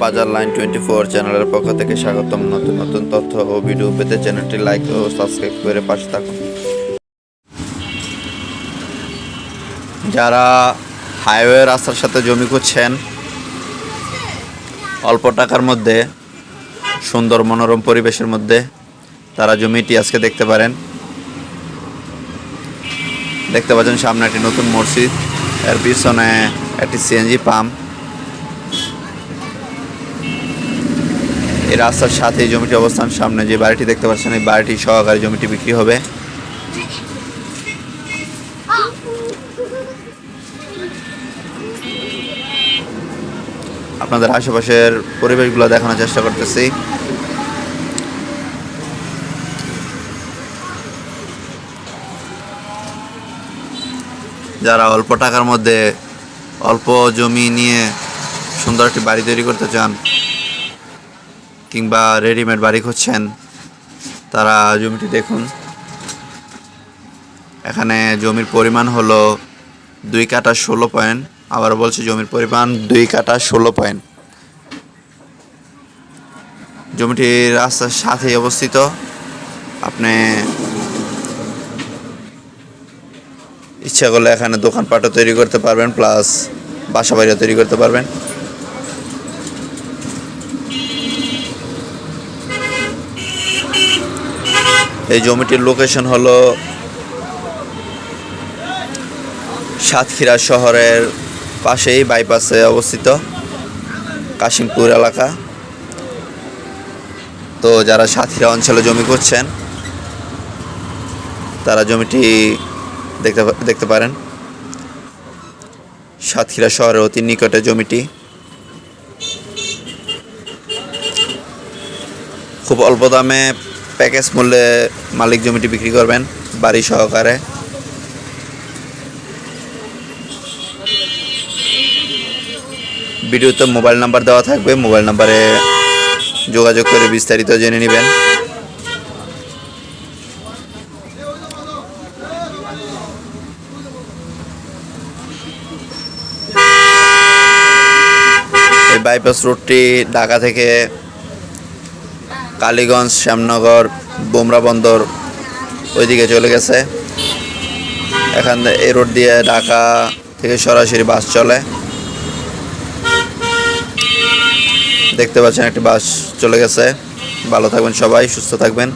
বাজার line twenty four চ্যানেলের পক্ষ থেকে স্বাগতম। নতুন নতুন তথ্য ও ভিডিও পেতে চ্যানেলটি লাইক ও সাবস্ক্রাইব করে পাশে থাকুন। যারা হাইওয়ে রাস্তার সাথে জমি করছেন অল্প টাকার মধ্যে, সুন্দর মনোরম পরিবেশের মধ্যে তারা জমিটি আজকে দেখতে পারেন। দেখতে পাচ্ছেন সামনে একটি নতুন মসজিদ। এর পিছনে একটি সিএনজি পাম্প। এই রাস্তার সাথে জমিটি অবস্থান, সামনে যে বাড়িটি দেখতে পাচ্ছেন, এই বাড়িটি সহকারে জমিটি বিক্রি হবে। আপনাদের আশেপাশের পরিবেশগুলো দেখানোর চেষ্টা করতেছি। যারা অল্প টাকার মধ্যে অল্প জমি নিয়ে সুন্দর একটি বাড়ি তৈরি করতে চান কিংবা রেডিমেড বাড়ি খুঁজছেন, তারা জমিটি দেখুন। এখানে জমির পরিমাণ হলো দুই কাটা ষোলো পয়েন্ট আবার বলছি জমির পরিমাণ দুই কাটা ষোলো পয়েন্ট জমিটি রাস্তার সাথেই অবস্থিত। আপনি ইচ্ছা করলে এখানে দোকানপাটও তৈরি করতে পারবেন প্লাস বাসা বাড়িও তৈরি করতে পারবেন। এই জমিটির লোকেশন হলো সাতক্ষীরা শহরের পাশেই বাইপাসে অবস্থিত কাশিমপুর এলাকা। তো যারা সাতক্ষীরা অঞ্চলে জমি করছেন তারা জমিটি দেখতে দেখতে পারেন। সাতক্ষীরা শহরের অতি নিকটে জমিটি। খুব অল্প দামে প্যাকেজ মূল্যে মালিক জমিটি বিক্রি করবেন, বাড়ি সহকারে। ভিডিওতে মোবাইল নাম্বার দেওয়া থাকবে, মোবাইল নাম্বারে যোগাযোগ করে বিস্তারিত জেনে নেবেন। এই বাইপাস রোডটি ঢাকা থেকে কালীগঞ্জ, শ্যামনগর, বোমরা বন্দর ওইদিকে চলে গেছে। এখান এই রোড দিয়ে ঢাকা থেকে সরাসরি বাস চলে। দেখতে পাচ্ছেন একটি বাস চলে গেছে। ভালো থাকবেন সবাই, সুস্থ থাকবেন।